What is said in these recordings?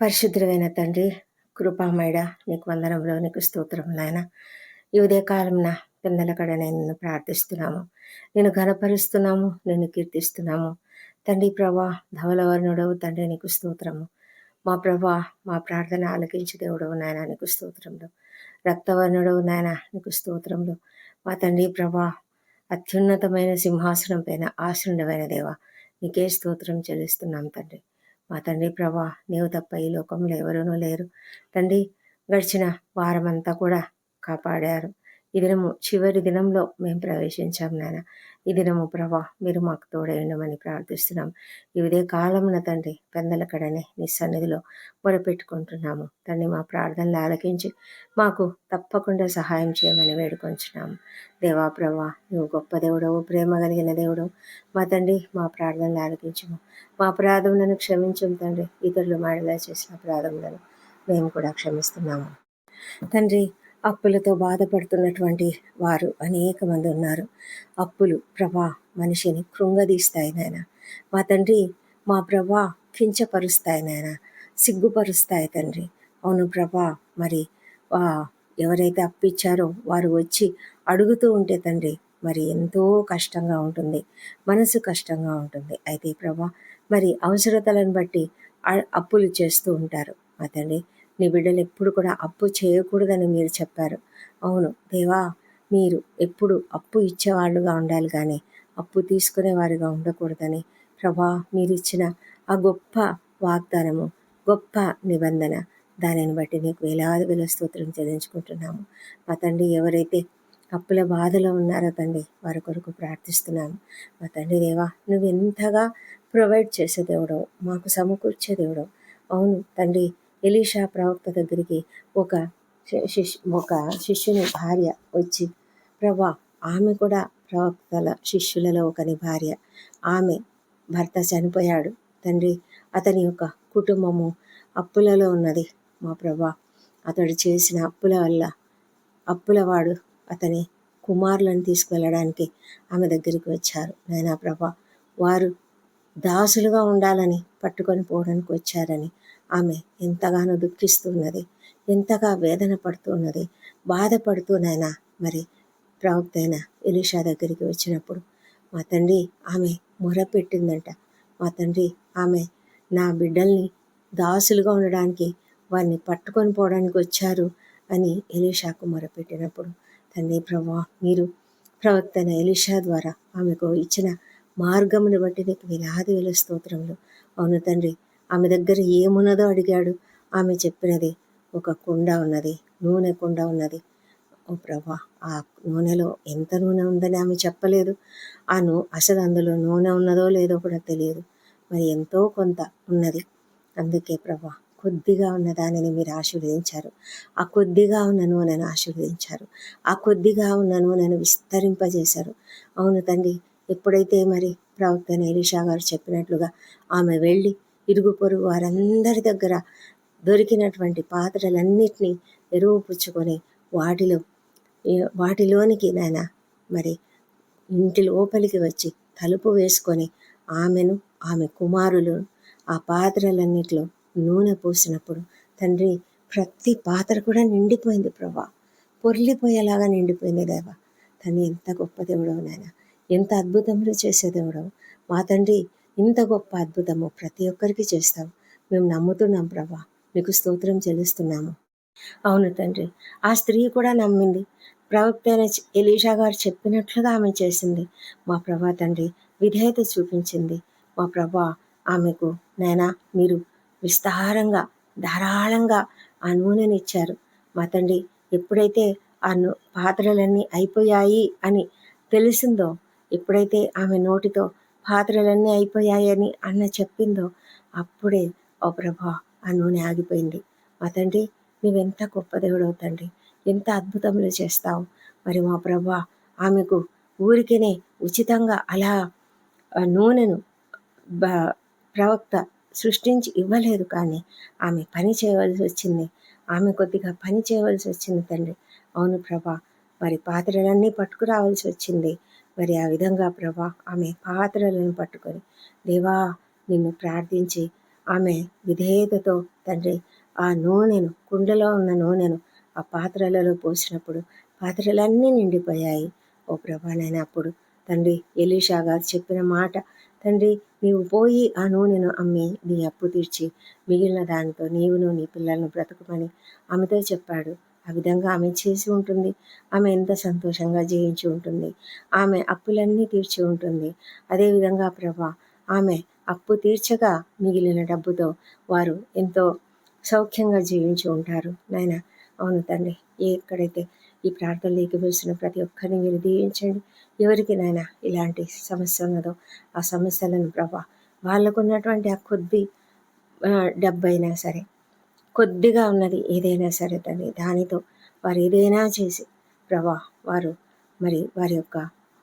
పరిశుద్ధమైన తండ్రి కృపామయడ నీకు వందనంలో నీకు స్తోత్రం నాయన. ఈ ఉదయకాలంన పిల్లల కడ నేను ప్రార్థిస్తున్నాము. నేను ఘనపరుస్తున్నాము నేను కీర్తిస్తున్నాము. తండ్రి ప్రభా ధవలవర్ణుడవు తండ్రి నీకు స్తోత్రము. మా ప్రభా మా ప్రార్థన ఆలకించి దేవుడవు నాయన నీకు స్తోత్రంలో రక్తవర్ణుడవు నాయన నీకు స్తోత్రంలో మా తండ్రి ప్రభా అత్యున్నతమైన సింహాసనం పైన ఆశ్రుండమైన దేవ నీకే స్తోత్రం చెల్లిస్తున్నాం తండ్రి. మా తండ్రి ప్రభా నీవు తప్ప ఈ లోకంలో ఎవరూనూ లేరు. తండ్రి గడిచిన వారమంతా కూడా కాపాడారు. ఈ దినము చివరి దినంలో మేము ప్రవేశించాం నాయన ఈ దినము ప్రభా మీరు మాకు తోడైండమని ప్రార్థిస్తున్నాం. ఈ ఉదయ కాలమున తండ్రి పెందల కడనే నీ సన్నిధిలో మొరపెట్టుకుంటున్నాము. తండ్రి మా ప్రార్థనలు ఆలకించి మాకు తప్పకుండా సహాయం చేయమని వేడుకొంచున్నాము. దేవా ప్రభా నువ్వు గొప్ప దేవుడవు ప్రేమ కలిగిన దేవుడు మా తండ్రి మా ప్రార్థనలు ఆలకించము. మా అపరాధములను క్షమించము తండ్రి. ఇతరులు మాడలా చేసిన అపరాధములను మేము కూడా క్షమిస్తున్నాము. తండ్రి అప్పులతో బాధపడుతున్నటువంటి వారు అనేక మంది ఉన్నారు. అప్పులు ప్రభా మనిషిని కృంగదీస్తాయి నాయన. మా తండ్రి మా ప్రభా కించపరుస్తాయి నాయన. సిగ్గుపరుస్తాయి తండ్రి. అవును ప్రభా మరి ఎవరైతే అప్పిచ్చారో వారు వచ్చి అడుగుతూ ఉంటే తండ్రి మరి ఎంతో కష్టంగా ఉంటుంది. మనసు కష్టంగా ఉంటుంది. అయితే ప్రభా మరి అవసరతలను బట్టి అప్పులు చేస్తూ ఉంటారు. మా తండ్రి నీ బిడ్డలు ఎప్పుడు కూడా అప్పు చేయకూడదని మీరు చెప్పారు. అవును దేవా మీరు ఎప్పుడు అప్పు ఇచ్చేవాళ్ళుగా ఉండాలి కానీ అప్పు తీసుకునే వారిగా ఉండకూడదని ప్రభా మీరు ఇచ్చిన ఆ గొప్ప వాగ్దానము గొప్ప నిబంధన దానిని బట్టి నీకు వేలాది వేల స్తోత్రం చెల్లించుకుంటున్నాము. మా తండ్రి ఎవరైతే అప్పుల బాధలో ఉన్నారో తండ్రి వారి కొరకు ప్రార్థిస్తున్నాము. మా తండ్రి దేవా నువ్వు ఎంతగా ప్రొవైడ్ చేసే దేవుడవు మాకు సమకూర్చే దేవుడవు. అవును తండ్రి ఎలీషా ప్రవక్త దగ్గరికి ఒక శిష్ ఒక శిష్యుని భార్య వచ్చి ప్రభా ఆమె కూడా ప్రవక్తల శిష్యులలో ఒకని భార్య. ఆమె భర్త చనిపోయాడు. తండ్రి అతని యొక్క కుటుంబము అప్పులలో ఉన్నది. మా ప్రభా అతడు చేసిన అప్పుల వల్ల అప్పులవాడు అతని కుమారులను తీసుకువెళ్ళడానికి ఆమె దగ్గరికి వచ్చారు. నాయనా ప్రభా వారు దాసులుగా ఉండాలని పట్టుకొని పోవడానికి వచ్చారని. ఆమె ఎంతగానో దుఃఖిస్తున్నది ఎంతగా వేదన పడుతున్నది బాధపడుతూనైనా మరి ప్రవక్త అయిన ఎలీషా దగ్గరికి వచ్చినప్పుడు మా తండ్రి ఆమె మొరపెట్టిందంట. మా తండ్రి ఆమె నా బిడ్డల్ని దాసులుగా ఉండడానికి వారిని పట్టుకొని పోవడానికి వచ్చారు అని ఎలీషాకు మొరపెట్టినప్పుడు తండ్రి ప్రభా మీరు ప్రవక్త అయిన ఎలీషా ద్వారా ఆమెకు ఇచ్చిన మార్గమును బట్టి నీకు వేలాది వేల స్తోత్రములు. అవును తండ్రి ఆమె దగ్గర ఏమున్నదో అడిగాడు. ఆమె చెప్పినది ఒక కుండ ఉన్నది నూనె కుండ ఉన్నది. ఓ ప్రభా ఆ నూనెలో ఎంత నూనె ఉందని ఆమె చెప్పలేదు. ఆ నూ అసలు అందులో నూనె ఉన్నదో లేదో కూడా తెలియదు. మరి ఎంతో కొంత ఉన్నది. అందుకే ప్రభా కొద్దిగా ఉన్న దానిని మీరు ఆశీర్వదించారు. ఆ కొద్దిగా ఉన్న నూనెను ఆశీర్వదించారు. ఆ కొద్దిగా ఉన్న నూనెను విస్తరింపజేశారు. అవును తండ్రి ఎప్పుడైతే మరి ప్రవక్త ఎలీషా గారు చెప్పినట్లుగా ఆమె వెళ్ళి ఇరుగు పొరుగు వారందరి దగ్గర దొరికినటువంటి పాత్రలన్నిటినీ ఎరువు పుచ్చుకొని వాటిలో వాటిలోనికి నాయన మరి ఇంటి లోపలికి వచ్చి తలుపు వేసుకొని ఆమెను ఆమె కుమారులు ఆ పాత్రలన్నిటిలో నూనె పోసినప్పుడు తండ్రి ప్రతి పాత్ర కూడా నిండిపోయింది ప్రభా. పొర్లిపోయేలాగా నిండిపోయింది దేవా. తను ఎంత గొప్ప దేవుడవు నాయన. ఎంత అద్భుతములు చేసే మా తండ్రి ఇంత గొప్ప అద్భుతము ప్రతి ఒక్కరికి చేస్తావు. మేము నమ్ముతున్నాం ప్రభా. మీకు స్తోత్రం చెల్లిస్తున్నాము. అవును తండ్రి. ఆ స్త్రీ కూడా నమ్మింది. ప్రవక్త అయిన ఎలీషా గారు చెప్పినట్లుగా ఆమె చేసింది. మా ప్రభా తండ్రి విధేయత చూపించింది. మా ప్రభా ఆమెకు నైనా మీరు విస్తారంగా ధారాళంగా ఆ నూనెని ఇచ్చారు. మా తండ్రి ఎప్పుడైతే ఆ పాత్రలన్నీ అయిపోయాయి అని తెలిసిందో ఎప్పుడైతే ఆమె నోటితో పాత్రలన్నీ అయిపోయాయని అన్న చెప్పిందో అప్పుడే ఓ ప్రభా ఆ నూనె ఆగిపోయింది. మా తండ్రి నువ్వెంత గొప్ప దేవుడవు తండ్రి. ఎంత అద్భుతములు చేస్తావు. మరి మా ప్రభా ఆమెకు ఊరికేనే ఉచితంగా అలా నూనెను ప్రవక్త సృష్టించి ఇవ్వలేదు కానీ ఆమె పని చేయవలసి వచ్చింది. ఆమె కొద్దిగా పని చేయవలసి వచ్చింది తండ్రి. అవును ప్రభా మరి పాత్రలన్నీ పట్టుకురావాల్సి వచ్చింది. మరి ఆ విధంగా ప్రభా ఆమె పాత్రలను పట్టుకొని దేవా నిన్ను ప్రార్థించి ఆమె విధేయతతో తండ్రి ఆ నూనెను కుండలో ఉన్న నూనెను ఆ పాత్రలలో పోసినప్పుడు పాత్రలన్నీ నిండిపోయాయి. ఓ ప్రభానైనా అప్పుడు తండ్రి ఎలీషా గారు చెప్పిన మాట తండ్రి నీవు పోయి ఆ నూనెను అమ్మి నీ అప్పు తీర్చి మిగిలిన దానితో నీవును నీ పిల్లలను బ్రతకమని ఆమెతో చెప్పాడు. ఆ విధంగా ఆమె చేసి ఉంటుంది. ఆమె ఎంత సంతోషంగా జయించి ఉంటుంది. ఆమె అప్పులన్నీ తీర్చి ఉంటుంది. అదేవిధంగా ప్రభా ఆమె అప్పు తీర్చగా మిగిలిన డబ్బుతో వారు ఎంతో సౌఖ్యంగా జీవించి ఉంటారు. నాయన అవును తండ్రి ఎక్కడైతే ఈ ప్రార్థనలోకి వేసిన ప్రతి ఒక్కరిని మీరు దీవించండి. ఎవరికి నాయన ఇలాంటి సమస్య ఉన్నదో ఆ సమస్యలను ప్రభా వాళ్ళకున్నటువంటి ఆ కొద్ది డబ్బైనా సరే కొద్దిగా ఉన్నది ఏదైనా సరే దాన్ని దానితో వారు ఏదైనా చేసి ప్రభా వారు మరి వారి యొక్క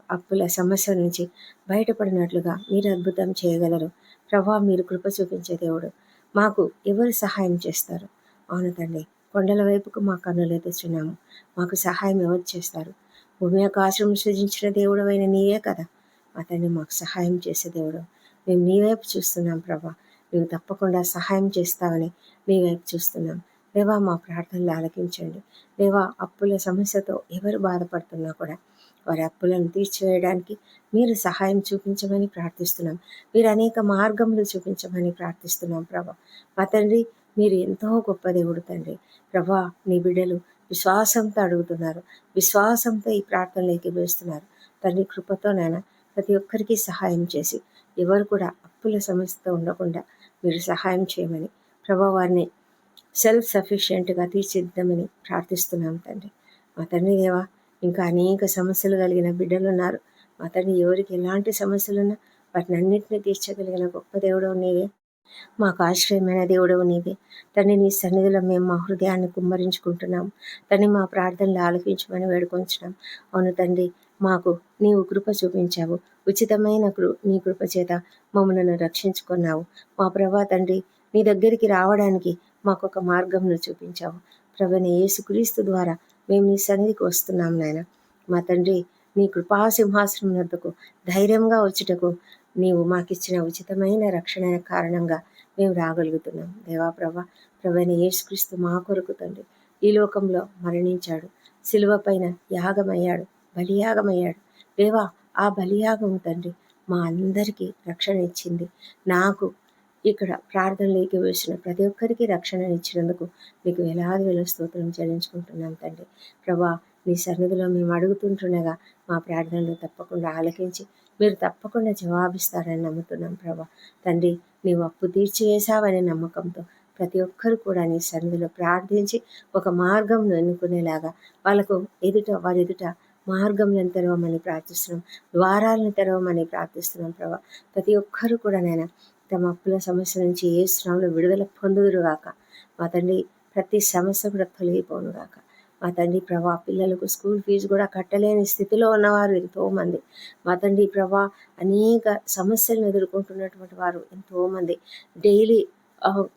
అప్పుల సమస్య నుంచి బయటపడినట్లుగా మీరు అద్భుతం చేయగలరు. ప్రభా మీరు కృప చూపించే దేవుడు. మాకు ఎవరు సహాయం చేస్తారు? అవును తండ్రి కొండల వైపుకు మా కన్నులు ఎదుర్చున్నాము. మాకు సహాయం ఎవరు చేస్తారు? భూమి యొక్క ఆశ్రమం సృజించిన దేవుడు అయిన నీవే కదా. అతన్ని మాకు సహాయం చేసే దేవుడు. మేము నీ వైపు చూస్తున్నాం ప్రభా. నువ్వు తప్పకుండా సహాయం చేస్తావని మీ వైపు చూస్తున్నాం. దేవా మా ప్రార్థనలు ఆలకించండి. దేవా అప్పుల సమస్యతో ఎవరు బాధపడుతున్నా కూడా వారి అప్పులను తీర్చివేయడానికి మీరు సహాయం చూపించమని ప్రార్థిస్తున్నాం. మీరు అనేక మార్గములు చూపించమని ప్రార్థిస్తున్నాం ప్రభా. మా తండ్రి మీరు ఎంతో గొప్ప దేవుడు తండ్రి. ప్రభా నీ బిడ్డలు విశ్వాసంతో అడుగుతున్నారు. విశ్వాసంతో ఈ ప్రార్థనలోకి వేస్తున్నారు. తండ్రి కృపతో నాయన ప్రతి ఒక్కరికి సహాయం చేసి ఎవరు కూడా అప్పుల సమస్యతో ఉండకుండా మీరు సహాయం చేయమని ప్రభా వారిని సెల్ఫ్ సఫిషియెంట్గా తీర్చిద్దామని ప్రార్థిస్తున్నాం తండ్రి. మా తండ్రి దేవా ఇంకా అనేక సమస్యలు కలిగిన బిడ్డలు ఉన్నారు మా తండ్రి ఎవరికి ఎలాంటి సమస్యలున్నా వాటిని అన్నింటినీ తీర్చగలిగిన గొప్ప దేవుడు నీవే. మాకు ఆశ్రయమైన దేవుడవు నీవే. తండ్రి నీ సన్నిధిలో మేము మా హృదయాన్ని కుమ్మరించుకుంటున్నాం. తండ్రి మా ప్రార్థనలు ఆలకించమని వేడుకొంచున్నాం. అవును తండ్రి మాకు నీవు కృప చూపించావు. ఉచితమైన కృ నీ కృప చేత రక్షించుకున్నావు. మా ప్రభా తండ్రి నీ దగ్గరికి రావడానికి మాకు ఒక మార్గంను చూపించావు ప్రభుని యేసుక్రీస్తు ద్వారా మేము నీ సన్నిధికి వస్తున్నాం నాయన. మా తండ్రి నీ కృపాసింహాసనం వద్దకు ధైర్యంగా వచ్చుటకు నీవు మాకిచ్చిన ఉచితమైన రక్షణ కారణంగా మేము రాగలుగుతున్నాం. దేవా ప్రభ ప్రభని యేసుక్రీస్తు మా కొరకు తండ్రి ఈ లోకంలో మరణించాడు. శిలువ పైన యాగమయ్యాడు బలియాగమయ్యాడు. దేవా ఆ బలియాగం తండ్రి మా అందరికీ రక్షణ ఇచ్చింది. నాకు ఇక్కడ ప్రార్థనలోకి వేసిన ప్రతి ఒక్కరికి రక్షణ ఇచ్చినందుకు మీకు వేలాది వేల స్తోత్రం చెల్లించుకుంటున్నాం తండ్రి. ప్రభా మీ సన్నిధిలో మేము అడుగుతుంటుండగా మా ప్రార్థనలు తప్పకుండా ఆలకించి మీరు తప్పకుండా జవాబిస్తారని నమ్ముతున్నాం ప్రభా. తండ్రి నీవు అప్పు తీర్చివేశావనే నమ్మకంతో ప్రతి ఒక్కరు కూడా నీ సన్నిధిలో ప్రార్థించి ఒక మార్గంను ఎన్నుకునేలాగా వాళ్ళకు ఎదుట వారి ఎదుట మార్గంలను తెరవమని ప్రార్థిస్తున్నాం. ద్వారాలను తెరవమని ప్రార్థిస్తున్నాం ప్రభా. ప్రతి ఒక్కరు కూడా నేను తమ అప్పుల సమస్య నుంచి ఏ శ్రమంలో విడుదల పొందుదురుగాక మా తండ్రి ప్రతి సమస్య కూడా తొలగిపోనుగాక మా తండ్రి ప్రభా పిల్లలకు స్కూల్ ఫీజు కూడా కట్టలేని స్థితిలో ఉన్నవారు ఎంతోమంది. మా తండ్రి ప్రభా అనేక సమస్యలను ఎదుర్కొంటున్నటువంటి వారు ఎంతోమంది. డైలీ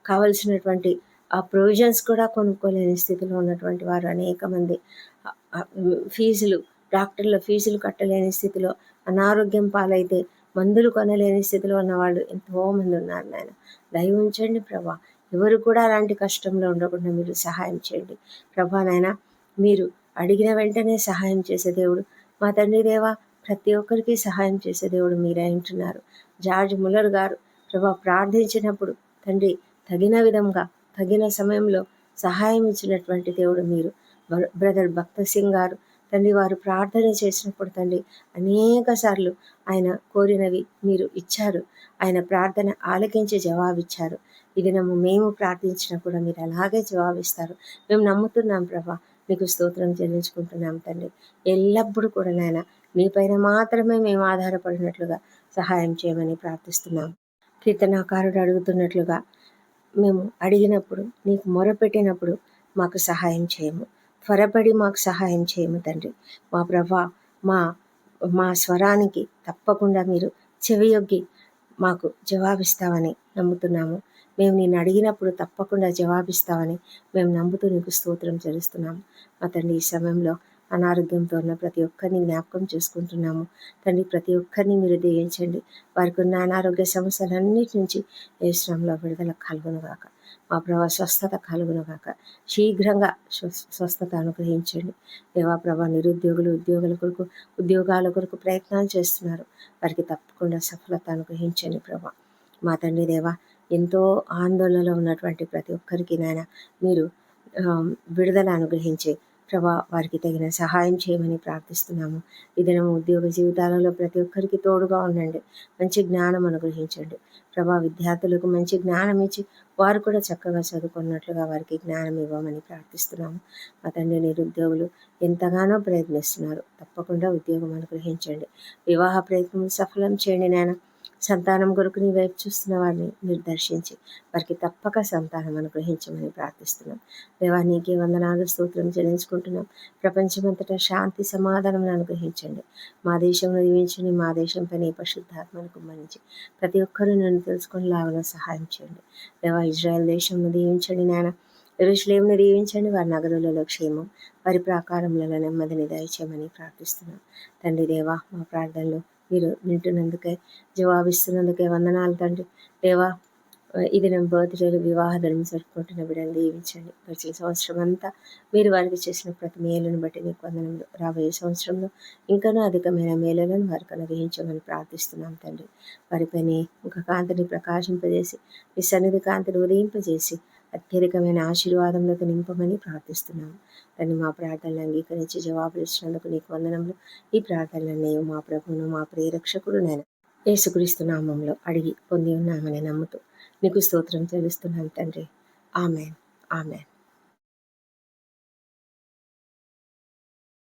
కావలసినటువంటి ఆ ప్రొవిజన్స్ కూడా కొనుక్కోలేని స్థితిలో ఉన్నటువంటి వారు అనేక మంది ఫీజులు డాక్టర్ల ఫీజులు కట్టలేని స్థితిలో అనారోగ్యం పాలైతే మందులు కొనలేని స్థితిలో ఉన్నవాళ్ళు ఎంతోమంది ఉన్నారు నాయన. దయ ఉంచండి ప్రభా. ఎవరు కూడా అలాంటి కష్టంలో ఉండకుండా మీరు సహాయం చేయండి. ప్రభా నాయన మీరు అడిగిన వెంటనే సహాయం చేసే దేవుడు మా తండ్రి దేవా ప్రతి ఒక్కరికి సహాయం చేసే దేవుడు మీరే అంటున్నారు. జార్జ్ ముల్లర్ గారు ప్రభా ప్రార్థించినప్పుడు తండ్రి తగిన విధంగా తగిన సమయంలో సహాయం ఇచ్చినటువంటి దేవుడు మీరు. బ్రదర్ భక్త సింగ్ గారు తండ్రి వారు ప్రార్థన చేసినప్పుడు తండ్రి అనేక సార్లు ఆయన కోరినవి మీరు ఇచ్చారు. ఆయన ప్రార్థన ఆలకించి జవాబిచ్చారు. ఇది నమ్ము మేము ప్రార్థించినా కూడా మీరు అలాగే జవాబిస్తారు. మేము నమ్ముతున్నాం ప్రభా మీకు స్తోత్రం చెల్లించుకుంటున్నాం తండ్రి. ఎల్లప్పుడూ కూడా నాయన మీపైన మాత్రమే మేము ఆధారపడినట్లుగా సహాయం చేయమని ప్రార్థిస్తున్నాం. కీర్తనాకారుడు అడుగుతున్నట్లుగా మేము అడిగినప్పుడు నీకు మొరపెట్టినప్పుడు మాకు సహాయం చేయము. త్వరపడి మాకు సహాయం చేయము తండ్రి. మా ప్రభా మా మా స్వరానికి తప్పకుండా మీరు చెవియొగ్గి మాకు జవాబిస్తామని నమ్ముతున్నాము. మేము నేను అడిగినప్పుడు తప్పకుండా జవాబిస్తామని మేము నమ్ముతూ నీకు స్తోత్రం చెల్లిస్తున్నాము. మా తండ్రి ఈ సమయంలో అనారోగ్యంతో ఉన్న ప్రతి ఒక్కరిని జ్ఞాపకం చేసుకుంటున్నాము. తండ్రి ప్రతి ఒక్కరిని మీరు దీవించండి వారికి ఉన్న అనారోగ్య సమస్యలన్నిటి నుంచి ఏ శ్రమలో విడుదల కలుగునుగాక. మా ప్రభా స్వస్థత కలుగునుగాక. శీఘ్రంగా స్వ- స్వస్థత అనుగ్రహించండి. దేవా ప్రభా నిరుద్యోగులు ఉద్యోగుల కొరకు ఉద్యోగాల కొరకు ప్రయత్నాలు చేస్తున్నారు. వారికి తప్పకుండా సఫలత అనుగ్రహించండి ప్రభా. మా తండ్రి దేవా ఎంతో ఆందోళనలో ఉన్నటువంటి ప్రతి ఒక్కరికి నాయన మీరు విడుదల అనుగ్రహించే ప్రభా వారికి తగిన సహాయం చేయమని ప్రార్థిస్తున్నాము. ఈ దినం ఉద్యోగ జీవితాలలో ప్రతి ఒక్కరికి తోడుగా ఉండండి. మంచి జ్ఞానం అనుగ్రహించండి. ప్రభా విద్యార్థులకు మంచి జ్ఞానం ఇచ్చి వారు కూడా చక్కగా చదువుకున్నట్లుగా వారికి జ్ఞానం ఇవ్వమని ప్రార్థిస్తున్నాము. మా తండ్రి నిరుద్యోగులు ఎంతగానో ప్రయత్నిస్తున్నారు. తప్పకుండా ఉద్యోగం అనుగ్రహించండి. వివాహ ప్రయత్నం సఫలం చేయండి నాయన. సంతానం కొరకు నీ వైపు చూస్తున్న వారిని మీరు దర్శించి వారికి తప్పక సంతానం అనుగ్రహించమని ప్రార్థిస్తున్నాం. దేవా నీకే వందనాలు స్తోత్రం చెల్లించుకుంటున్నాం. ప్రపంచమంతటా శాంతి సమాధానం అనుగ్రహించండి. మా దేశంలో దీవించండి మా దేశంపై నీ పరిశుద్ధాత్మను కుమ్మరించి ప్రతి ఒక్కరూ నన్ను తెలుసుకొని లాగా సహాయం చేయండి. దేవా ఇజ్రాయెల్ దేశంలో దీవించండి నాయన. ఎరుషులేమును దీవించండి వారి నగరులలో క్షేమం వారి ప్రాకారంలో నెమ్మదిని దయచేయమని ప్రార్థిస్తున్నాం. తండ్రి దేవా మా ప్రార్థనలో మీరు వింటున్నందుకే జవాబిస్తున్నందుకే వందనాలు తండ్రి. దేవా ఇది నేను బర్త్డేలు వివాహ ధర్మం జరుపుకుంటున్న బిడ్డను దీవించండి. గడిచిన సంవత్సరం అంతా మీరు వారికి చేసిన ప్రతి మేలును బట్టి మీకు వందనములు. రాబోయే సంవత్సరంలో ఇంకనూ అధికమైన మేలులను వారికి అనుగ్రహించమని ప్రార్థిస్తున్నాం తండ్రి. వారి పని ఒక కాంతిని ప్రకాశింపజేసి మీ సన్నిధి కాంతిని ఉదయింపజేసి అత్యధికమైన ఆశీర్వాదంలోకి నింపమని ప్రార్థిస్తున్నాము. తండ్రి మా ప్రార్థనలు అంగీకరించి జవాబులు ఇచ్చినందుకు నీకు వందనములు. ఈ ప్రార్థనలన్నీ మా ప్రభువును మా ప్రియరక్షకుడు నేను యేసుక్రీస్తు నామంలో అడిగి పొంది ఉన్నామని నమ్ముతూ నీకు స్తోత్రం చెల్లిస్తున్నాను తండ్రి. ఆమెన్. ఆమెన్.